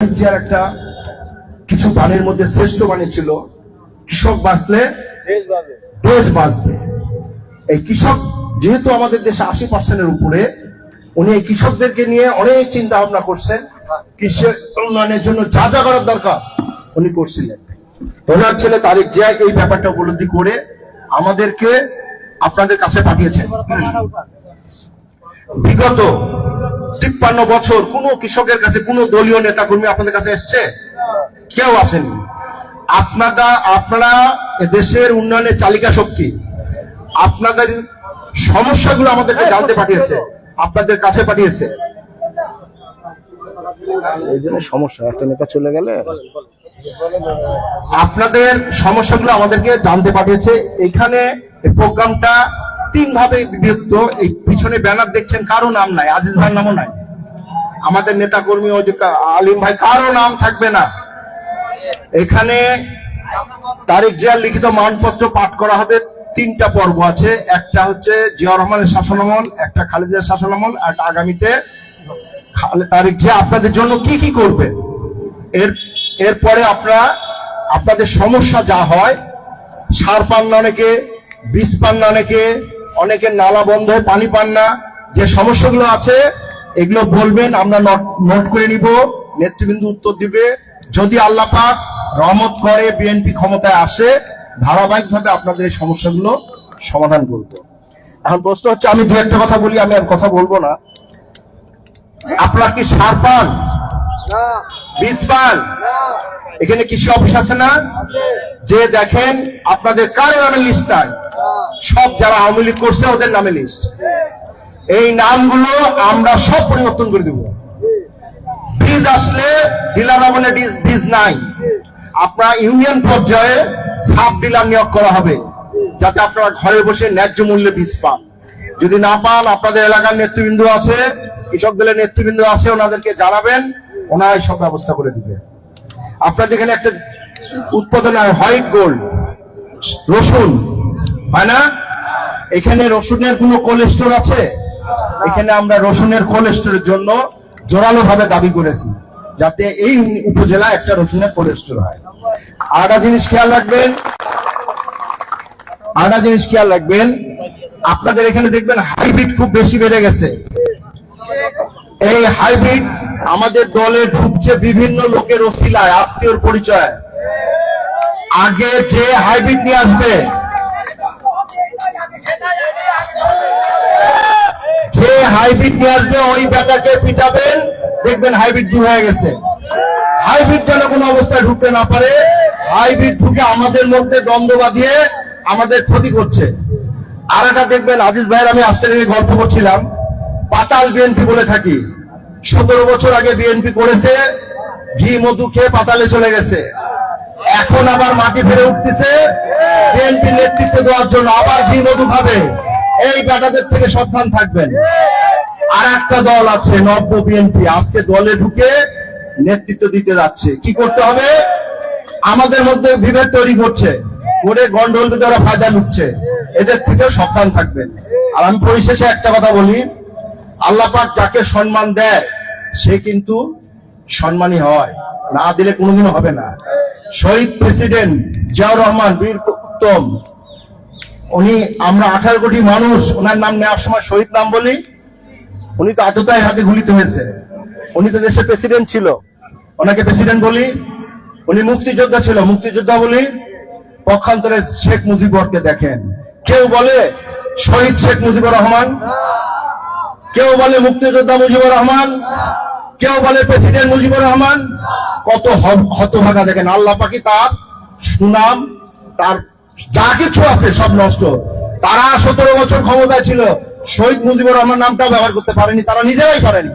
জিয়ার একটা কিছু বাণীর মধ্যে শ্রেষ্ঠ বাণী ছিল কৃষক বাঁচলে দেশ বাঁচবে। এই কৃষক যেহেতু আমাদের দেশে আশি পার্সেন্টের উপরে উনি এই কৃষকদেরকে নিয়ে অনেক চিন্তা ভাবনা করছেন। কৃষি উন্নয়নের জন্য যা যা করার দরকার উনি করছিলেন। ওনার ছেলে তারিক জিয়া এই ব্যাপারটা উপলব্ধি করে আমাদেরকে আপনাদের কাছে পাঠিয়েছেন। বিগত তিপ্পান্ন বছর কোন কৃষকের কাছে কোন দলীয় নেতা কর্মী আপনাদের কাছে এসছে? কেউ আসেনি। আপনারা আপনারা দেশের উন্নয়নের চালিকা শক্তি। আপনাদের সমস্যাগুলো আমাদেরকে জানতে পাঠিয়েছে আপনাদের কাছে পাঠিয়েছে। এই জন্য সমস্যা একটা নেতা চলে গেলে? আপনাদের সমস্যাগুলো আমাদেরকে জানতে পাঠিয়েছে। এখানে প্রোগ্রামটা তিন ভাবে বিভক্ত, এই পিছনে ব্যানার দেখছেন কারও নাম নাই, আজিজ ভাইয়ের নামও নাই। আমাদের নেতা কর্মী আলিম ভাই, কারও নাম থাকবে না। এখানে তারিখ জিয়ার লিখিত মানপত্র পাঠ করা হবে। তিনটা পর্ব আছে। একটা হচ্ছে জিয়া রহমানের শাসনামল একটা খালেদার শাসনামল আর আগামীতে তারিখ জিয়া আপনাদের জন্য কি কি করবে? এর এরপরে আপনারা আপনাদের সমস্যা যা হয়, সার পান না অনেকে বীজ পান না অনেকে অনেকে নালা বন্ধ হয়ে পানি পান না। যে সমস্যাগুলো আছে এগুলো বলবেন আমরা নোট করে নিব। নেতৃবৃন্দ উত্তর দিবে। যদি আল্লাহ পাক রহমত করে বিএনপি ক্ষমতায় আসে ধারাবাহিকভাবে আপনাদের এই সমস্যাগুলো সমাধান করব। এখন প্রশ্ন হচ্ছে আমি দু একটা কথা বলি আমি আর কথা বলব না। আপনার কি সার পান? বীজ পান? এখানে কৃষি অফিস আছে না? যে দেখেন আপনাদের কার নামে লিস্ট সব যারা আওয়ামী লীগ করছে, ওদের নামে লিস্ট এই নামগুলো আমরা সব পরিবর্তন করে দেব। বীজ আসলে ডিলার বলে বীজ নাই। আপনার ইউনিয়ন পর্যায়ে সাব ডিলার নিয়োগ করা হবে, যাতে আপনারা ঘরে বসে ন্যায্য মূল্যে বীজ পান। যদি না পান, আপনাদের এলাকার নেতৃবৃন্দ আছে, কৃষক দলের নেতৃবৃন্দ আছে, ওনাদেরকে জানাবেন ওনারা সব ব্যবস্থা করে দিবে। আপনাদের এখানে একটা উৎপাদন হয় হোয়াইট গোল্ড রসুন। হয় না? এখানে রসুনের কোনো কোল্ড স্টোর আছে? এখানে আমরা রসুনের কোল্ড স্টোরের জন্য জোরালো ভাবে দাবি করেছি, যাতে এই উপজেলা একটা রসুনের কোল্ড স্টোর হয়। আর একটা জিনিস খেয়াল রাখবেন আর একটা জিনিস খেয়াল রাখবেন, আপনাদের এখানে দেখবেন হাইব্রিড খুব বেশি বেড়ে গেছে। এই হাইব্রিড আমাদের দলে ঢুকছে বিভিন্ন লোকের ওসিলায়, আত্মীয়র পরিচয়। আগে যে হাইব্রিড নিয়ে আসবে যে হাইব্রিড নিয়ে আসবে, ওই বেটাকে পিটাবেন, দেখবেন হাইব্রিড হয়ে গেছে। হাইব্রিড যেন কোনো অবস্থায় ঢুকতে না পারে, হাইব্রিড ঢুকে আমাদের মধ্যে দ্বন্দ্ব আমাদের ক্ষতি করছে। আর দেখবেন, আজিজ ভাইয়ের আমি আজকে গল্প করছিলাম। পাতাল বিএনপি বলে থাকি। সতেরো বছর আগে বিএনপি করেছে, ঘি, মধু খেয়ে পাতালে চলে গেছে। এখন আবার মাটি ফেলে উঠতেছে। বিএনপি নেতৃত্ব দেওয়ার জন্য আবার ঘি মধু খাবে এই বেটাদের থেকে সাবধান থাকবেন। আর একটা দল আছে, নব্য বিএনপি আজকে দলে ঢুকে নেতৃত্ব দিতে যাচ্ছে। কি করতে হবে? আমাদের মধ্যে বিভেদ তৈরি করছে। করে গন্ডল দ্বারা ফায়দা লুটছে। এদের থেকেও সাবধান থাকবেন। আর আমি পরিশেষে একটা কথা বলি, আল্লাহ পাক যাকে সম্মান দেয়, সে কিন্তু সম্মানী হয়। না দিলে কোনোদিনও হবে না। শহীদ প্রেসিডেন্ট জিয়াউর রহমান, বীর উত্তম, উনি আমরা আঠারো কোটি মানুষ, ওনার নাম নেওয়ার সময় শহীদ নাম বলি, উনি তো আততায় হাতে গুলিত হয়েছে। উনি তো দেশের প্রেসিডেন্ট ছিল। ওনাকে প্রেসিডেন্ট বলি, উনি মুক্তিযোদ্ধা ছিল। মুক্তিযোদ্ধা বলি, পক্ষান্তরে শেখ মুজিবরকে দেখেন। কেউ বলে শহীদ শেখ মুজিবুর রহমান, কেউ বলে মুক্তিযোদ্ধা মুজিবুর রহমান কেউ বলে প্রেসিডেন্ট মুজিবুর রহমান? কত হতভাগা দেখেন, আল্লাহ পাকি তার সুনাম, তার যা কিছু আছে সব নষ্ট। তারা সতেরো বছর ক্ষমতায় ছিল, শহীদ মুজিবুর রহমান নামটাও ব্যবহার করতে পারেনি, তারা নিজেরাই পারেনি।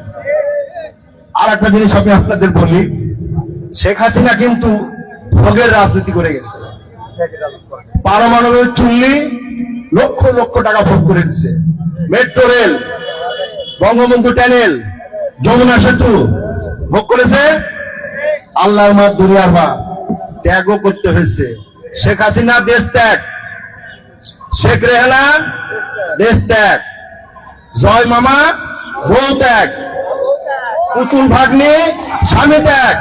আর একটা জিনিস আমি আপনাদের বলি, শেখ হাসিনা কিন্তু ভোগের রাজনীতি করে গেছে। পারমাণবিক চুল্লি লক্ষ লক্ষ টাকা ভোগ করে দিচ্ছে metro rail, Bangabandhu tunnel Jamuna সেতু। ভোগ করেছে? আল্লাহর মা দুনিয়ার মা। ত্যাগও করতে হয়েছে। শেখ হাসিনা দেশ ত্যাগ। শেখ রেহানা দেশ ত্যাগ। জয় মামা বউ ত্যাগ। পুতুল ভাগ্নে স্বামী ত্যাগ।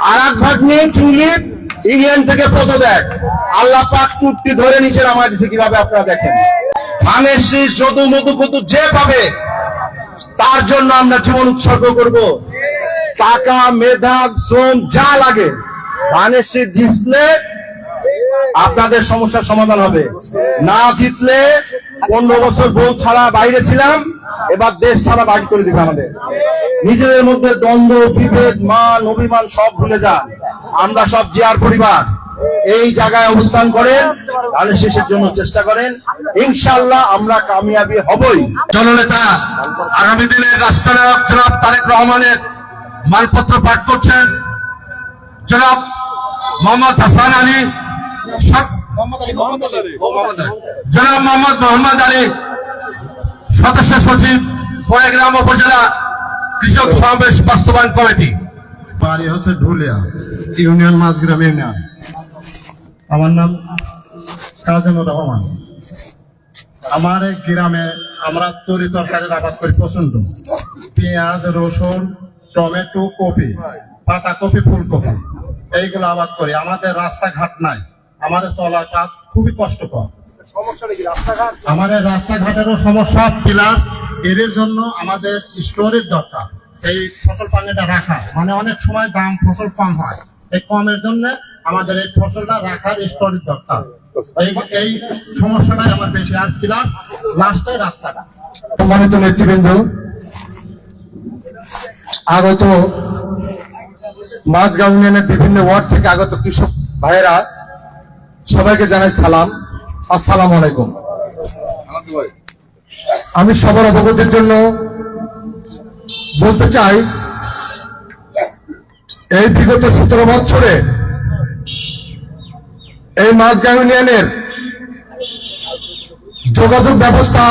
আর এক ভাগ্নে চুলিপ ইংল্যান্ড থেকে পদ দেখ আল্লাহ পাক চুটটি ধরে নিচের আমার দিছে কীভাবে আপনারা দেখেন। ধানের শীষ, যদু, মধু কতু যে পাবে তার জন্য আমরা জীবন উৎসর্গ করব। টাকা, মেধা, শ্রম, যা লাগে। ধানের শীষ জিতলে আপনাদের সমস্যার সমাধান হবে। না জিতলে পনেরো বছর বউ ছাড়া বাইরে ছিলাম, এবার দেশ ছাড়া বাইর করে দিবে আমাদের। নিজেদের মধ্যে দ্বন্দ্ব, বিভেদ, মান, অভিমান সব ভুলে যা আমরা সব জিয়ার পরিবার। এই জায়গায় অবস্থান করেন ধানের শেষের জন্য চেষ্টা করেন। ইনশাল্লাহ আমরা কামিয়াবি হবই। জননেতা আগামী দিনে রাষ্ট্রনায়ক জনাব তারেক রহমানের মালপত্র পাঠ করছেন জনাব মোহাম্মদ হাসান আলী। জনাব মোহাম্মদ মোহাম্মদ আলী সদস্য সচিব পয়গ্রাম উপজেলা কৃষক সমাবেশ বাস্তবায়ন কমিটি। বাড়ি হচ্ছে ঢুলিয়া ইউনিয়ন মাঝগ্রাম ইউনিয়ন। আমার নাম কাজেনুর রহমান। আমার এই গ্রামে আমরা তরি তরকারির আবাদ করি প্রচণ্ড পেঁয়াজ রসুন টমেটো কপি পাতা কপি ফুলকপি এইগুলো আবাদ করি। আমাদের রাস্তাঘাট নাই। আমাদের চলাকাত খুবই কষ্টকর। আমাদের রাস্তাঘাটেরও সমস্যা প্লাস এর জন্য আমাদের স্টোরের দরকার। এই ফসল পানিটা রাখা। মানে অনেক সময় দাম ফসল কম হয়। এই কমের জন্য আমাদের এই ফসলটা রাখার স্টোরের দরকার। এই সমস্যাটাই রাস্তাটা। আগত বিভিন্ন ওয়ার্ড থেকে আগত কৃষক সবাইকে জানাই সালাম। আসসালাম আলাইকুম। আমি সবার অবগতির জন্য বলতে চাই, এই বিগত সতেরো বছরে এই মাঝগাঁও ইউনিয়নের যোগাযোগ ব্যবস্থা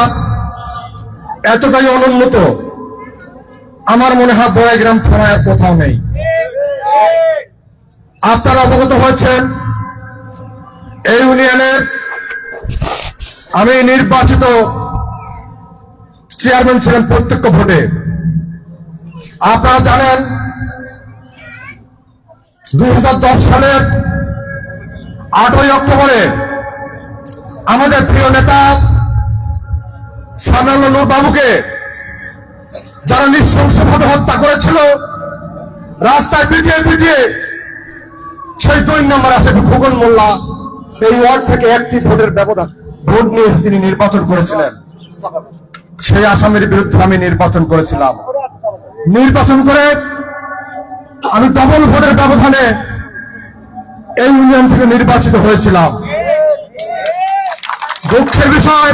এতটাই অনুন্নত, আমার মনে হয় বড়াইগ্রাম থানায় কোথাও নেই। আপনারা অবগত হয়েছেন, এই ইউনিয়নের আমি নির্বাচিত চেয়ারম্যান ছিলেন প্রত্যক্ষ ভোটে। আপনারা জানেন দু হাজার দশ সালের আটই অক্টোবরে আমাদের প্রিয় নেতা সানাল বাবুকে যারা নৃশংসভাবে হত্যা করেছিল, রাস্তায় পিটিয়ে পিটিয়ে সেই দুই নম্বর আছে খোকন মোল্লা। এই ওয়ার্ড থেকে একটি ভোটের ব্যবধান, ভোট নিয়ে তিনি নির্বাচন করেছিলেন। সেই আসামের বিরুদ্ধে আমি নির্বাচন করেছিলাম। নির্বাচন করে আমি ডবল ভোটের ব্যবধানে এই ইউনিয়ন থেকে নির্বাচিত হয়েছিলাম। দুঃখের বিষয়,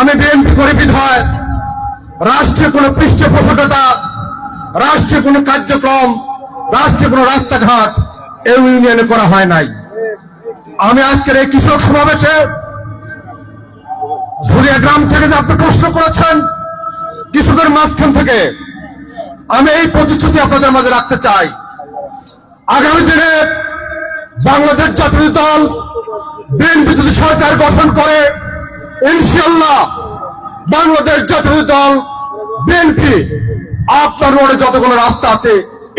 আমি বিএনপি করে বিধায় রাষ্ট্রীয় কোনো পৃষ্ঠপোষকতা, রাষ্ট্রীয় কোনো কার্যক্রম, রাষ্ট্রীয় কোনো রাস্তাঘাট এই ইউনিয়নে করা হয় নাই। আমি আজকের এই কৃষক সমাবেশে ধুলিয়া গ্রাম থেকে যে আপনি প্রশ্ন করেছেন, কৃষকের মাঝখান থেকে, আমি এই প্রতিশ্রুতি আপনাদের মাঝে রাখতে চাই। আগামী দিনে বাংলাদেশ জাতীয় দল বিএনপি যদি সরকার গঠন করে ইনশাল্লাহ বাংলাদেশ জাতীয় দল বিএনপি আপনার রোডে যতগুলো রাস্তা আছে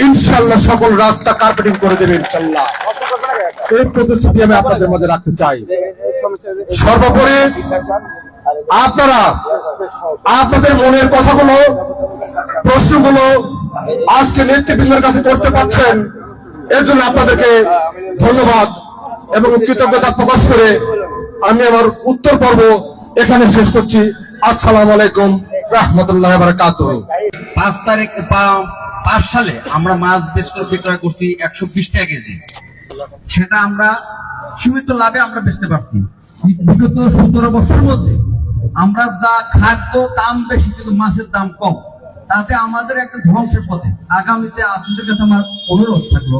ইনশাল্লাহ সকল রাস্তা কার্পেটিং করে দেবে ইনশাল্লাহ এই প্রতিশ্রুতি আমি আপনাদের মধ্যে রাখতে চাই। সর্বোপরি আপনারা, আপনাদের মনের কথাগুলো, প্রশ্নগুলো আজকে নেতৃবৃন্দের কাছে করতে পারছেন। এর জন্য আপনাদেরকে ধন্যবাদ এবং কৃতজ্ঞতা প্রকাশ করে আমি আমার উত্তর পর্ব এখানে শেষ করছি। আসসালাম আলাইকুম রহমতুল্লাহ বারাকাত পাঁচ তারিখ পাঁচ সালে আমরা মাছ করে বিক্রয় করছি একশো বিশ টাকা কেজি। সেটা আমরা সীমিত লাভে আমরা বেচতে পারছি। বিগত সতেরো বছরের মধ্যে আমরা যা খাদ্য দাম বেশি, কিন্তু মাছের দাম কম। তাতে আমাদের একটা ধ্বংসের পথে। আগামীতে আপনাদের কাছে আমার অনুরোধ থাকল,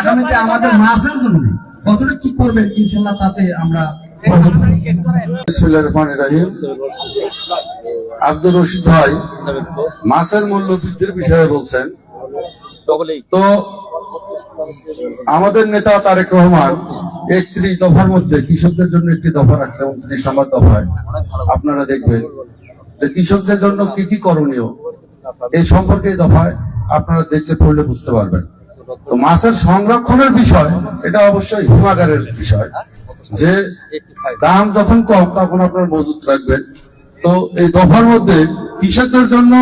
আগামীতে আমাদের মাছের জন্য কতটা কি করবেন ইনশাল্লাহ তাতে আমরা আব্দুর রশিদ ভাই মাছের মূল্য বৃদ্ধির বিষয়ে বলছেন। তো আমাদের নেতা তারেক রহমান একত্রিশ দফার মধ্যে কৃষকদের জন্য একটি দফা রাখছে, উনত্রিশ নম্বর দফায়। আপনারা দেখবেন যে কৃষকদের জন্য কি কি করণীয় এই সম্পর্কে এই দফায় আপনারা দেখতে পড়লে বুঝতে পারবেন। তো মাছের সংরক্ষণের বিষয়, এটা অবশ্যই হিমাগারের বিষয়। যে দাম যখন কম, তখন আপনার মজুত রাখবেন। তো এই দফার মধ্যে কৃষকদের জন্য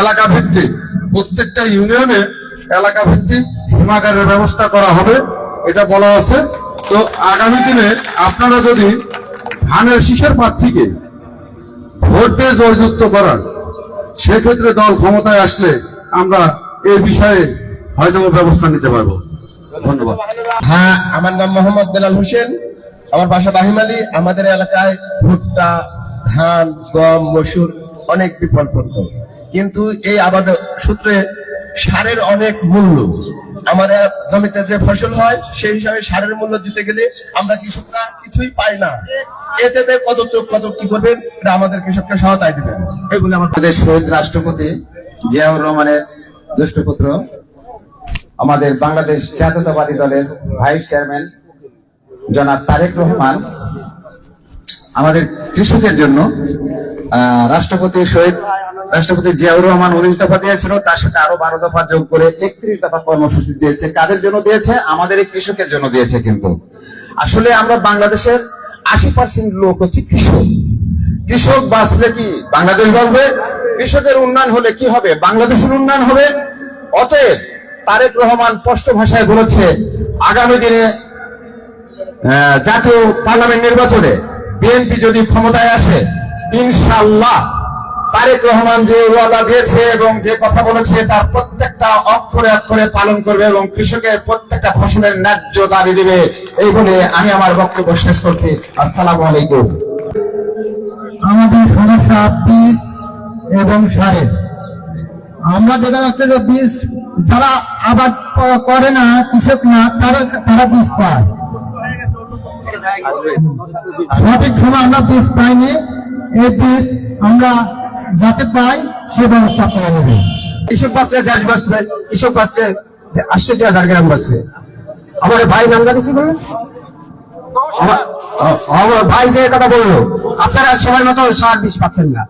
এলাকা ভিত্তিক, প্রত্যেকটা ইউনিয়নে এলাকা ভিত্তিক হিমাগারের ব্যবস্থা করা হবে, এটা বলা আছে। তো আগামী দিনে আপনারা যদি ধানের শীষের প্রার্থীকে ভোট দিয়ে জয়যুক্ত করার সেক্ষেত্রে দল ক্ষমতায় আসলে আমরা এই বিষয়ে হয়তো ব্যবস্থা নিতে পারব। ধন্যবাদ। হ্যাঁ আমার নাম মোহাম্মদ বেলাল হোসেন। আমার বাসা বাহিমালি আমাদের এলাকায় ভুট্টা, ধান, গম, মসুর অনেক বিকল্প। কিন্তু এই আবাদ সূত্রে সারের অনেক মূল্য। আমার জমিতে যে ফসল হয়, সেই হিসাবে সারের মূল্য দিতে গেলে আমরা কৃষকরা কিছুই পাই না। এতে কত কত কি করবেন, এটা আমাদের কৃষককে সহায়তায় দিবেন। এগুলো আমাদের শহীদ রাষ্ট্রপতি জিয়াউর রহমানের দুষ্টপুত্র, আমাদের বাংলাদেশ জাতীয়তাবাদী দলের ভাইস চেয়ারম্যান জনাব তারেক রহমান আমাদের জন্য রাষ্ট্রপতি শহীদ, রাষ্ট্রপতি জিয়াউর রহমান উনিশ দফা দিয়েছিল, তার সাথে আরও বারো দফা যোগ করে একত্রিশ দফা কর্মসূচি দিয়েছে। কাদের জন্য দিয়েছে? আমাদের এই কৃষকের জন্য দিয়েছে কিন্তু। আসলে আমরা বাংলাদেশের আশি পার্সেন্ট লোক হচ্ছে কৃষক। কৃষক বাঁচলে কি বাংলাদেশ বাঁচবে? কৃষকের উন্নয়ন হলে কি হবে? বাংলাদেশের উন্নয়ন হবে? অতএব তারেক রহমান স্পষ্ট ভাষায় বলেছে, আগামী দিনে জাতীয় পার্লামেন্ট নির্বাচনে বিএনপি যদি ক্ষমতায় আসে ইনশাল্লাহ তারেক রহমান যে ওয়াদা দিয়েছে এবং যে কথা বলেছে, তার প্রত্যেকটা অক্ষরে অক্ষরে পালন করবে এবং কৃষকের প্রত্যেকটা ফসলের ন্যায্য দাবি দিবে। এই বলে আমি আমার বক্তব্য শেষ করছি। আসসালামু আলাইকুম। আমাদের সমস্যা বীজ এবং সারের আমরা দেখা যাচ্ছে যে বীজ যারা আবাদ করে না, কৃষক না, তারা তারা বীজ পায়। সঠিক সময় আমরা বীজ পাইনি। এই বীজ আমরা যাতে পাই, সে ব্যবস্থা করে নেবে কৃষক বাঁচলে দেশ বাঁচবে কৃষক বাঁচলে আটষট্টি হাজার গ্রাম বাঁচবে আমার ভাই নাম জানি কি বললেন? ভাই যে কথা বলল, আপনারা সময় মতো সার বিষ পাচ্ছেন না।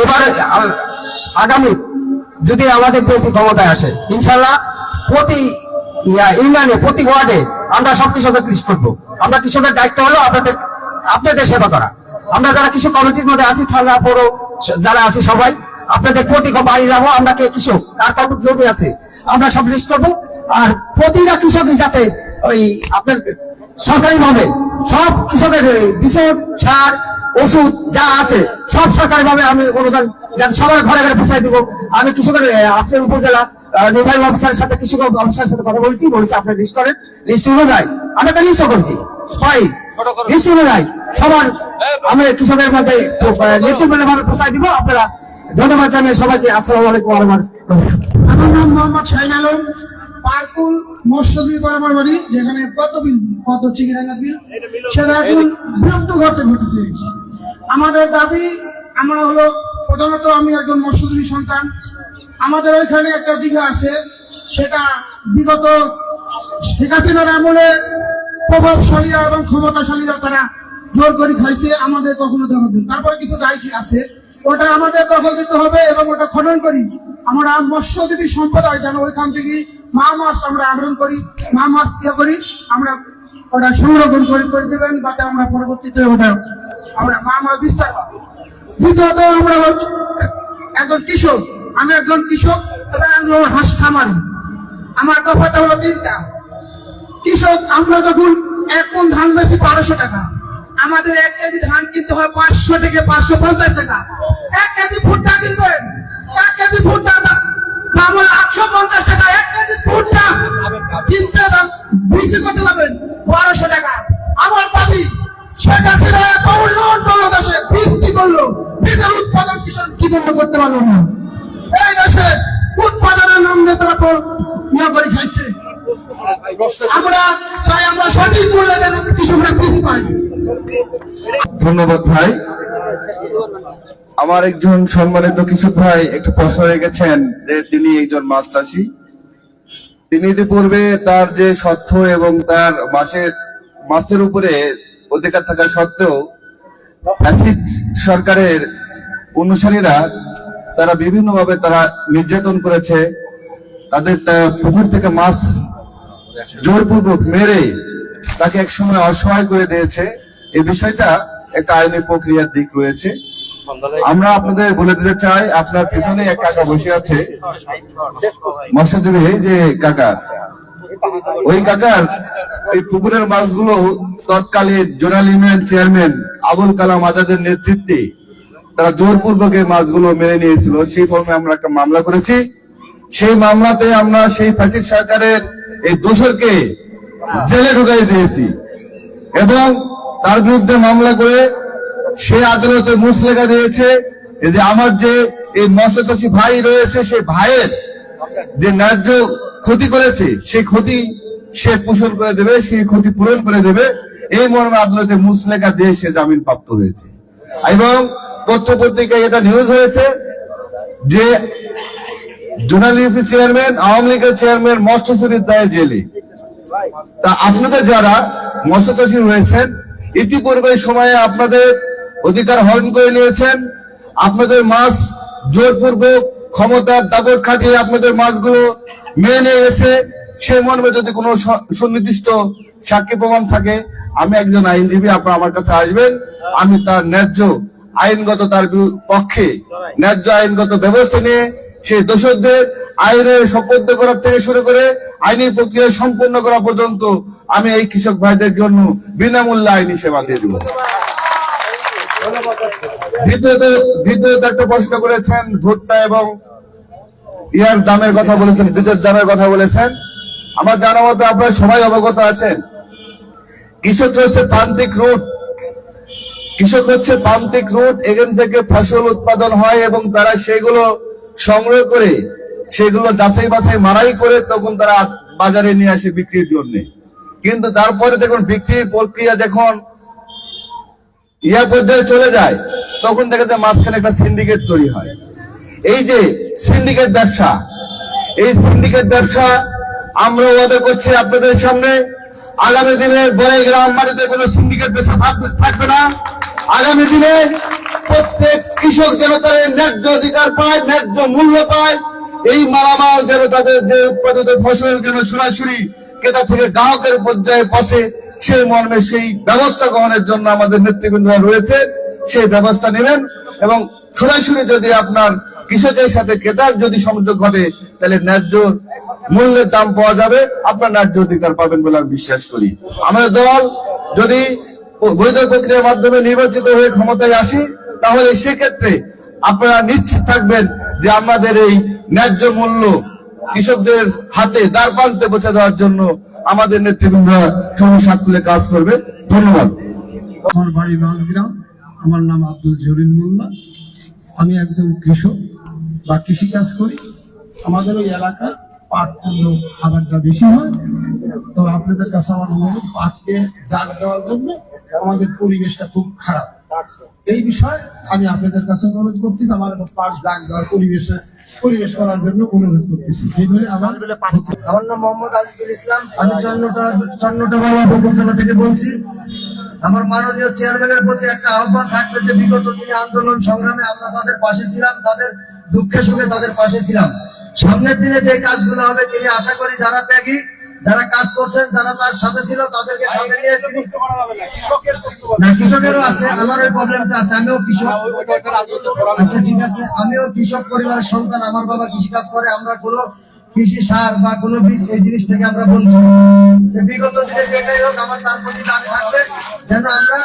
এবারে আগামী যদি আমাদের বিএনপি ক্ষমতায় আসে, ইনশাল্লাহ প্রতি ইউনিয়নে, প্রতি ওয়ার্ডে আমরা সব কৃষকের কৃষি করব। আমরা কৃষকের দায়িত্ব হলো আপনাদের আপনাদের সেবা করা। আমরা যারা কৃষক কমিটির মধ্যে আছি, থানা, পৌর, যারা আছি সবাই, আপনাদের প্রতি বাড়ি যাব, আমরা কে কৃষক, কার কত জমি আছে, আমরা সব লিস্ট করব। আর প্রতিটা কৃষকই যাতে ওই আপনার সরকারি ভাবে সব কৃষকের বিষয়, সার, ওষুধ যা আছে, সব সরকারি ভাবে আমি অনুদান যাতে সবার ঘরে ঘরে পৌঁছায় দিব। আমি কৃষকের আপনার উপজেলা নির্বাহী অফিসারের সাথে কৃষক অফিসারের সাথে কথা বলেছি বলেছি আপনার লিস্ট করেন লিস্ট অনুযায়ী আমি একটা লিস্ট করেছি। সবাই লিস্ট অনুযায়ী সবার আমি কৃষকের মধ্যে নেতৃত্বের ভাবে দিব। আপনারা ধন্যবাদ জানিয়ে সবাইকে আসসালামু আলাইকুম আমার আমার নাম মোহাম্মদ শাহিন আলম পার্কুল মৎস্যজীবী আমার বাড়ি যেখানে কত বিল। কত চিকিৎসা বিল সেটা এখন বিরক্ত ঘটে ঘটেছে। আমাদের দাবি আমরা হলো প্রধানত আমি একজন মৎস্যজীবী সন্তান। আমাদের ওইখানে একটা দীঘা আছে, সেটা বিগত শেখ হাসিনার আমলে প্রভাবশালীরা এবং ক্ষমতাশালীরা তারা জোর করে খাইছে, আমাদের কখনো দেওয়া হবে না। তারপরে কিছু দায় কি আছে, ওটা আমাদের দখল দিতে হবে এবং ওটা খনন করি। আমরা মৎস্যজীবী সম্প্রদায় যেন ওইখান থেকে মা মাছ আমরা আহরণ করি, মা মাছ ইয়ে করি, আমরা ওটা সংরক্ষণ করে করে দেবেন, যাতে আমরা পরবর্তীতে ওটা, আমরা মা মাছ বিস্তার পাবো দ্বিতীয়ত আমরা একজন কৃষক। আমি একজন কৃষক এবং হাঁস খামারি। আমার দফাটা হলো তিনটা। কৃষক, আমরা যখন এক মন ধান বেশি বারোশো টাকা, আমাদের এক কেজি ধান কিনতে হয় পাঁচশো থেকে পাঁচশো পঞ্চাশ টাকা। এক কেজি ভুট্টা কিনবেন? এক কেজি ভুট্টা দাম আটশো পঞ্চাশ টাকা। এক কেজি ভুট্টা কিনতে দাম বিক্রি করতে যাবেন বারোশো টাকা। আমার দাবি হাসিনা এত উন্নয়ন করল দেশে বীজ কি করল। বীজের উৎপাদন কৃষক কি করতে পারল না? দেশে উৎপাদনের নাম দিয়ে তারা করে খাইছে। আমরা চাই আমরা সঠিক কৃষকরা পাই ধন্যবাদ ভাই। আমার একজন সম্মানিত কৃষক ভাই একটু প্রশ্ন রেখেছেন যে তিনি একজন মাছ চাষী। তিনি ইতিপূর্বে তার যে স্বত্ব এবং তার মাসের মাছের উপরে অধিকার থাকা সত্ত্বেও সরকারের অনুসারীরা তারা বিভিন্ন ভাবে তারা নির্যাতন করেছে। তাদের পুকুর থেকে মাছ জোরপূর্বক মেরে তাকে একসময় অসহায় করে দিয়েছে। এই বিষয়টা একটা আইনি প্রক্রিয়ার দিক রয়েছে। আমরা আপনাদের বলে দিতে চাই, আপনার পিছনে এক কাকা বসে আছে। মৎস্যজীবী যে কাকা, ওই কাকার এই পুকুরের মাছগুলো তৎকালীন zonal union chairman Abul Kalam আজাদের নেতৃত্বে তারা জোরপূর্বক এই মাছগুলো মেনে নিয়েছিল। সেই ফর্মে আমরা একটা মামলা করেছি। সেই মামলাতে আমরা সেই ফ্যাসিড সরকারের এই দোষরকে জেলে ঢুকাই দিয়েছি এবং তার বিরুদ্ধে মামলা করে সে আদালতে মুসলেখা দিয়েছে যে আমার যে এই মৎস্যচাষী ভাই রয়েছে সেই ভাইয়ের যে ন্যায্য ক্ষতি করেছে, সেই ক্ষতি সে পোষণ করে দেবে, সেই ক্ষতি পূরণ করে দেবে। এই মর্মে আদালতে মুসলেখা দিয়ে সে জামিন প্রাপ্ত হয়েছে। এবং পত্র পত্রিকায় এটা নিউজ হয়েছে যে জোনাল ইউপি চেয়ারম্যান আওয়ামী লীগের চেয়ারম্যান মৎস্য চুরির দায়ে জেলে। তা আপনাদের যারা মৎস্য চাষী রয়েছেন, ইতিপূর্বে সময়ে আপনাদের অধিকার হরণ করে নিয়েছেন। আপনাদের মাছ জোরপূর্বক ক্ষমতার দাবট খাটিয়ে আপনাদের মাছগুলো মেনে নিয়ে গেছে। সে মর্মে যদি কোনো সুনির্দিষ্ট সাক্ষী প্রমাণ থাকে, আমি একজন আইনজীবী, আপনারা আমার কাছে আসবেন। আমি তার ন্যায্য আইনগত তার পক্ষে ন্যায্য আইনগত ব্যবস্থা নিয়ে সেই দোষকদের আইনের শপথ করার থেকে শুরু করে আইনি প্রক্রিয়া সম্পূর্ণ করা পর্যন্ত আমি এই কৃষক ভাইদের জন্য বিনামূল্যে আইনি সেবা দিয়ে দেবো। একটা প্রশ্ন করেছেন, ভুট্টা এবং দামের কথা বলেছেন দামের কথা বলেছেন। আমার জানা মতো আপনারা সবাই অবগত আছেন, কৃষক হচ্ছে প্রান্তিক রুট। কৃষক হচ্ছে প্রান্তিক রুট, এখান থেকে ফসল উৎপাদন হয় এবং তারা সেগুলো সংগ্রহ করে, সেগুলো যাচাই বাছাই মারাই করে তখন তারা বাজারে নিয়ে আসে বিক্রির জন্য। কিন্তু তারপরে দেখুন বিক্রির প্রক্রিয়া যখন ইয়া পর্যায়ে চলে যায়, তখন দেখা যায় মাঝখানে একটা সিন্ডিকেট তৈরি হয়। এই যে সিন্ডিকেট ব্যবসা, এই সিন্ডিকেট ব্যবসা আমরা ওয়াদা করছি আপনাদের সামনে, আগামী দিনে বড়াই গ্রাম মাটিতে কোনো সিন্ডিকেট ব্যবসা থাকবে না। আগামী দিনে প্রত্যেক কৃষক যেন তাদের ন্যায্য অধিকার পায়, ন্যায্য মূল্য পায়, এই মালামাল যেন তাদের যে উৎপাদিত ফসল যেন সরাসরি ক্রেতা থেকে গ্রাহকের পর্যায়ে পৌঁছে, সেই মর্মে সেই ব্যবস্থা গ্রহণের জন্য আমাদের নেতৃবৃন্দ রয়েছে, সেই ব্যবস্থা নেবেন এবং সরাসরি যদি আপনার কৃষকের সাথে ক্রেতার যদি সংযোগ ঘটে, তাহলে ন্যায্য মূল্যের দাম পাওয়া যাবে, আপনার ন্যায্য অধিকার পাবেন বলে আমি বিশ্বাস করি। আমাদের দল যদি বৈধ প্রক্রিয়ার মাধ্যমে নির্বাচিত হয়ে ক্ষমতায় আসি, তাহলে সেক্ষেত্রে আপনারা নিশ্চিত থাকবেন যে আমাদের এই ন্যায্য মূল্য কৃষকদের হাতে দ্বার প্রান্তে পৌঁছে দেওয়ার জন্য আমাদের নেতৃবৃন্দ সমস্যা খুলে কাজ করবে। ধন্যবাদ। আমার বাড়ি মাঝগ্রাম, আমার নাম আব্দুল জলিল মোল্লা। আমি একজন কৃষক বা কৃষি কাজ করি। আমাদের ওই এলাকা বেশি হয়। আপনাদের কাছে আমাদের পরিবেশটা খুব খারাপ। এই বিষয়ে আমি আপনাদের কাছে অনুরোধ পরিবেশে করার জন্য অনুরোধ করতেছি। ইসলাম। আমি থেকে বলছি। আমার মাননীয় চেয়ারম্যানের প্রতি একটা আহ্বান থাকবে যে বিগত দিনে আন্দোলন সংগ্রামে আমরা তাদের পাশে ছিলাম, তাদের দুঃখে সুখে তাদের পাশে ছিলাম। সামনের দিনে যে কাজগুলো হবে তিনি আশা করি যারা ত্যাগী যারা কাজ করছেন যারা তার সাথে ছিল তাদেরকে সাথে নিয়ে না। কৃষকেরও আছে আমার ওই প্রবলেমটা আছে আমিও কৃষক। আচ্ছা ঠিক আছে আমিও কৃষক পরিবারের সন্তান আমার বাবা কৃষি কাজ করে আমরা কোনো কৃষি সার বা কোনো বীজ এই জিনিস থেকে আমরা বলছি বিগত দিনে যেটাই হোক আমার তার প্রতি দাবি থাকবে। যেন আমরা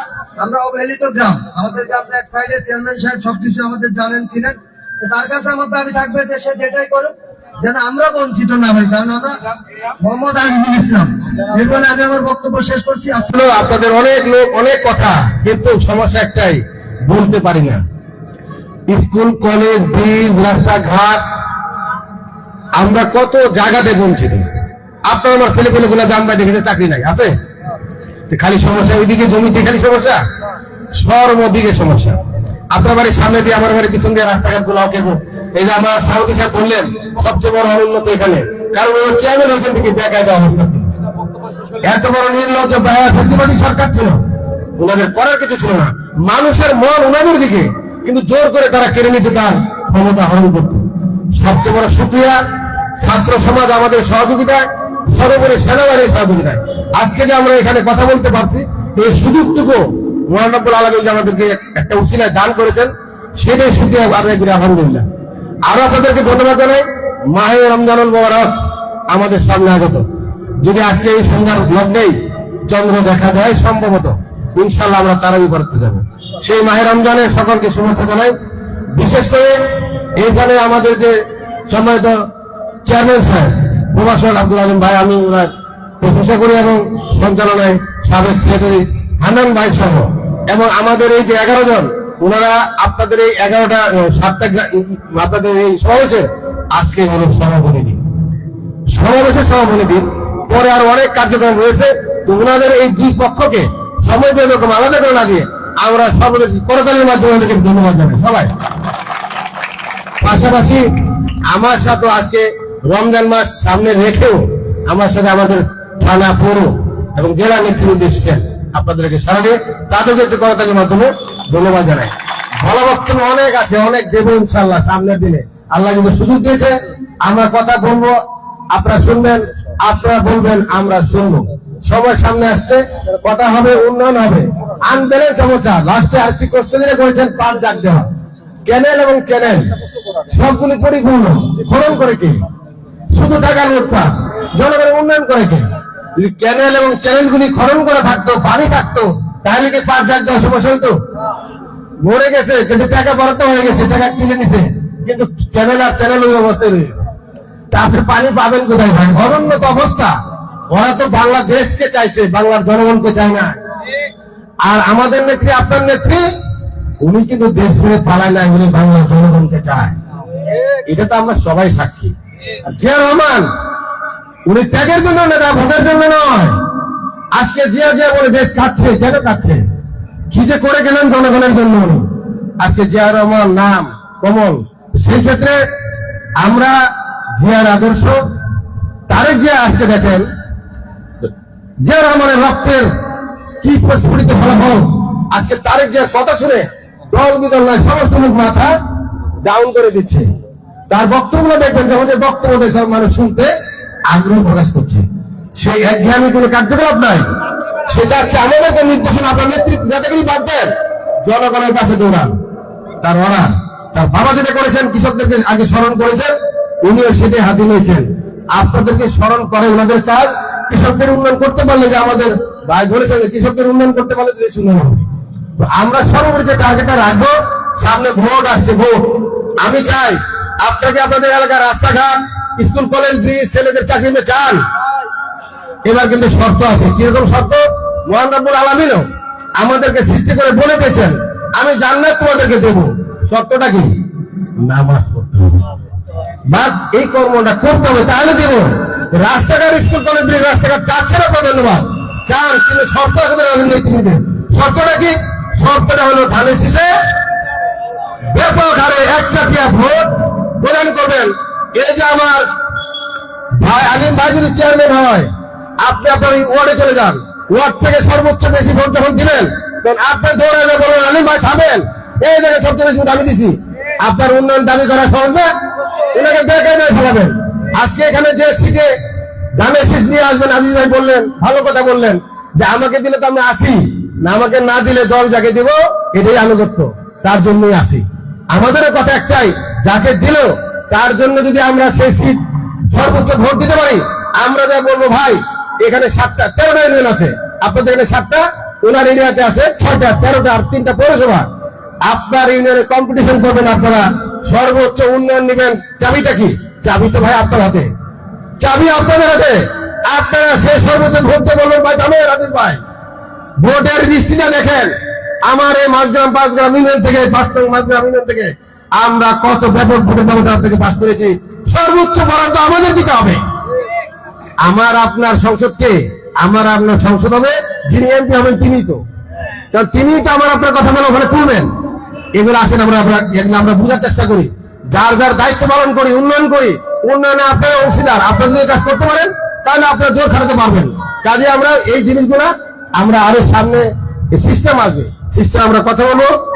আমরা অবহেলিত গ্রাম আমাদের গ্রামটা এক সাইডে চেয়ারম্যান সাহেব সবকিছু আমাদের জানেন ছিলেন। তার কাছে আমার দাবি থাকবে যে সে যেটাই করুক, যেন আমরা বঞ্চিত না হই, কারণ আমরা মোহাম্মদ আজিজুল ইসলাম। এর বলে আমি আমার বক্তব্য শেষ করছি। আসলে আপনাদের অনেক লোক, অনেক কথা, কিন্তু সমস্যা একটাই, বলতে পারি না। স্কুল, কলেজ, ব্রিজ, রাস্তাঘাট, আমরা কত জায়গাতে বঞ্চিত। আপনার আমার ছেলে পেলে গুলা জানবা দেখেছে, চাকরি নাই, আছে? খালি সমস্যা, ওইদিকে জমিতে খালি সমস্যা? সর্বদিকে সমস্যা। আপনার বাড়ির সামনে দিয়ে আমার বাড়ির পিছন দিয়ে রাস্তাঘাটগুলো ওকে এই যে আমার সাউদি সাহেব বললেন, সবচেয়ে বড় অনুন্নত এখানে। কারণ ওই চেয়ারম্যান ওখান থেকে বেকায়দা অবস্থা ছিল। এত বড় নির্লজ্জ ফেসিবাদী সরকার ছিল। ওনাদের করার কিছু ছিল না। মানুষের মন ওনাদের দিকে, কিন্তু জোর করে তারা কেড়ে নিতে তার ক্ষমতা হরণ করত। সবচেয়ে বড় সুক্রিয়া ছাত্র সমাজ আমাদের সহযোগিতায়, সর্বোপরি সেনাবাহিনীর সহযোগিতায়। আজকে যে আমরা এখানে কথা বলতে পারছি, এই সুযোগটুকু আমাদেরকে একটা দান করেছেন, সেটাই ধন্যবাদ মাহে রমজানুল আমাদের সামনে আগত। যদি আজকে এই সন্ধ্যার লগ্নেই চন্দ্র দেখা দেয়, সম্ভবত ইনশাল্লাহ আমরা তারাবি করতে যাব। সেই মাহে রমজানের সকলকে শুভেচ্ছা জানাই। বিশেষ করে এইখানে আমাদের যে সম্মানিত চেয়ারম্যান সাহেব প্রভাষক আব্দুল আলম ভাই, আমি প্রশংসা করি এবং সঞ্চালনায় সাবেক সেক্রেটারি হানান ভাই সহ এবং আমাদের এই যে এগারো জন, ওনারা আপনাদের এই এগারোটা সাতটা আপনাদের এই সমাবেশের আজকে হলো সমাপনী দিন সমাবেশের সমাপনী দিন পরে আর অনেক কার্যক্রম রয়েছে। তো ওনাদের এই দুই পক্ষকে সময় দিয়ে এরকম আলাদা করে না দিয়ে আমরা সর্বদা করতালির মাধ্যমে ওদেরকে ধন্যবাদ জানাই। সবাই। পাশাপাশি আমার সাথে আজকে রমজান মাস সামনে রেখেও আমার সাথে আমাদের থানা পৌর এবং জেলা নেতৃবৃন্দ এসেছেন। আপনাদেরকে সারা দিয়ে তাদেরকে একটু করতালির মাধ্যমে ধন্যবাদ জানাই। ভালো বক্তব্য অনেক আছে, অনেক দেবো ইনশাল্লাহ সামনের দিনে। আল্লাহ যদি সুযোগ দিয়েছে, আমরা কথা বলব, আপনারা শুনবেন, আপনারা বলবেন, আমরা শুনব। সবার সামনে আসছে, কথা হবে, উন্নয়ন হবে। আনব্যালেন্স সমস্যা লাস্টে আরেকটি প্রশ্ন দিয়ে করেছেন পাঁচ ডাক দেওয়া ক্যানেল এবং চ্যানেল সবগুলি পরিপূর্ণ। খনন করে কে? শুধু টাকা লুটপাট জনগণের উন্নয়ন করে কে? যদি ক্যানেল এবং চ্যানেলগুলি খনন করা থাকতো পানি থাকতো, তাহলে কি পাঁচ ডাক দেওয়ার সমস্যা হইতো? মরে গেছে, কিন্তু টাকা বরাদ্দ হয়ে গেছে, টাকা কিনে নিছে। কিন্তু চ্যানেল আর চ্যানেল ওই অবস্থায় রয়েছে তা আপনি পানি পাবেন কোথায় ভাই? অরণ্যত অবস্থা। ওরা তো বাংলাদেশকে চাইছে, বাংলার জনগণকে চায় না। আর আমাদের নেত্রী, আপনার নেত্রী, উনি কিন্তু দেশ ছেড়ে পালায় না উনি বাংলার জনগণকে চায়। এটা তো আমরা সবাই সাক্ষী। জিয়া রহমান উনি ত্যাগের জন্য নেতা ভোটের জন্য নয়। আজকে জিয়া জিয়া বলে দেশ কাটছে, কেন কাটছে? কি যে করে গেলেন জনগণের জন্য উনি। আজকে জিয়া রহমান নাম, কমল, সেই ক্ষেত্রে আমরা জিয়ার আদর্শ, তারেক জিয়া আজকে দেখেন, জিয়া রহমানের রক্তের কি প্রস্ফুটিত ফলাফল। আজকে তারেক জিয়ার কথা শুনে দল বিদল নয়, সমস্ত লোক মাথা ডাউন করে দিচ্ছে। তার বক্তব্যগুলো দেখবেন, যখন যে বক্তব্য দেয়, সব মানুষ শুনতে আগ্রহ প্রকাশ করছে। সেই একঘেয়ামি কোনো কার্যকলাপ নাই। সেটা হচ্ছে আমাদেরকে নির্দেশনা আপনার নেতৃত্ব নেতাগিরি বাদ দেন। জনগণের কাছে দৌড়ান। তার অনার, তার বাবা যেটা করেছেন, কৃষকদেরকে আগে স্মরণ করেছেন, উনিও সেটাই হাতে নিয়েছেন। আপনাদেরকে স্মরণ করে ওনাদের কাজ। কৃষকদের উন্নয়ন করতে পারলে যে আমাদের ভাই বলেছেন কৃষকদের উন্নয়ন করতে পারলে দেশ উন্নয়ন হবে। আমরা সর্বোপরি যে টার্গেটটা রাখব, সামনে ভোট আসছে, ভোট। আমি চাই আপনাকে আপনাদের এলাকার রাস্তাঘাট স্কুল, কলেজ, ব্রিজ, ছেলেদের চাকরি নিতে চান এবার কিন্তু শর্ত আছে। কীরকম শর্ত? মহান রব্বুল আলমিনও আমাদেরকে সৃষ্টি করে বলে দিয়েছেন, আমি জান্নাত তোমাদেরকে দেব। শর্তটা কি? নামাজ পড়তে হবে। বা এই কর্মটা করতে হবে, তাহলে দেব। রাস্তাঘাট, স্কুল, কলেজ, ব্রিজ, রাস্তাঘাট চাচ্ছে না ধন্যবাদ চান, কিন্তু শর্ত আছে রাজনীতিবিদের শর্তটা কি? শর্তটা হলো ধানের শীষে ব্যাপক হারে এক চাপিয়া ভোট প্রদান করবেন। এই যে আমার ভাই আলিম ভাই যদি চেয়ারম্যান হয়, আপনি আপনার ওয়ার্ডে চলে যান। ওয়ার্ড থেকে সর্বোচ্চ বেশি ভোট যখন দিলেন, তখন আপনি দৌড়ে বলবেন, আলিম ভাই থামেন। এই দেখে সবচেয়ে বেশি আমি দিছি। আপনার উন্নয়ন দাবি করা সহজ না? ওনাকে নয় ফেলাবেন। আজকে এখানে যে সিটে ধানের শীষ নিয়ে আসবেন, আজিজ ভাই বললেন, ভালো কথা বললেন, যে আমাকে দিলে তো আমি আসি। না আমাকে না দিলে দল যাকে দিব, এটাই আনুগত্য। তার জন্যই আসি। আমাদেরও কথা একটাই, যাকে দিল তার জন্য যদি আমরা সেই সিট সর্বোচ্চ ভোট দিতে পারি, আমরা যা বলব ভাই, এখানে সাতটা, তেরোটা ইউনিয়ন আছে। আপনাদের এখানে সাতটা ওনার এরিয়াতে আছে ছয়টা, তেরোটা আর তিনটা পৌরসভা। আপনার ইউনিয়নে কম্পিটিশন করবেন আপনারা। সর্বোচ্চ উন্নয়ন নেবেন। চাবিটা কি? চাবি তো ভাই আপনার হাতে। চাবি আপনাদের হাতে। আপনারা সে সর্বোচ্চ ভোট দিয়ে বলবেন, ভাই থামে রাজেশ ভাই। ভোটের দৃষ্টিটা দেখেন, আমার এই মাঝগ্রাম, পাঁচগ্রাম ইউনিয়ন থেকে পাঁচ মাঝগ্রাম ইউনিয়ন থেকে আমরা কত ব্যাপক ভোটের ব্যবস্থা আপনাকে পাশ করেছি, সর্বোচ্চ বরাদ্দ আমাদের দিতে হবে। আমার আপনার সংসদকে আমার আপনার সংসদ হবে, যিনি এমপি হবেন তিনি তো। কারণ তিনি তো আমার আপনার কথা বলে ওখানে তুলবেন। এগুলো আসেন আমরা, আমরা- বোঝার চেষ্টা করি। যার যার দায়িত্ব পালন করি, উন্নয়ন করি, উন্নয়নে আপনারা অংশীদার, আপনারা যদি কাজ করতে পারেন, তাহলে আপনারা জোর খাটাতে পারবেন। কাজে আমরা এই জিনিসগুলা, আমরা আরও সামনে সিস্টেম আসবে। সিস্টেম আমরা কথা বলব।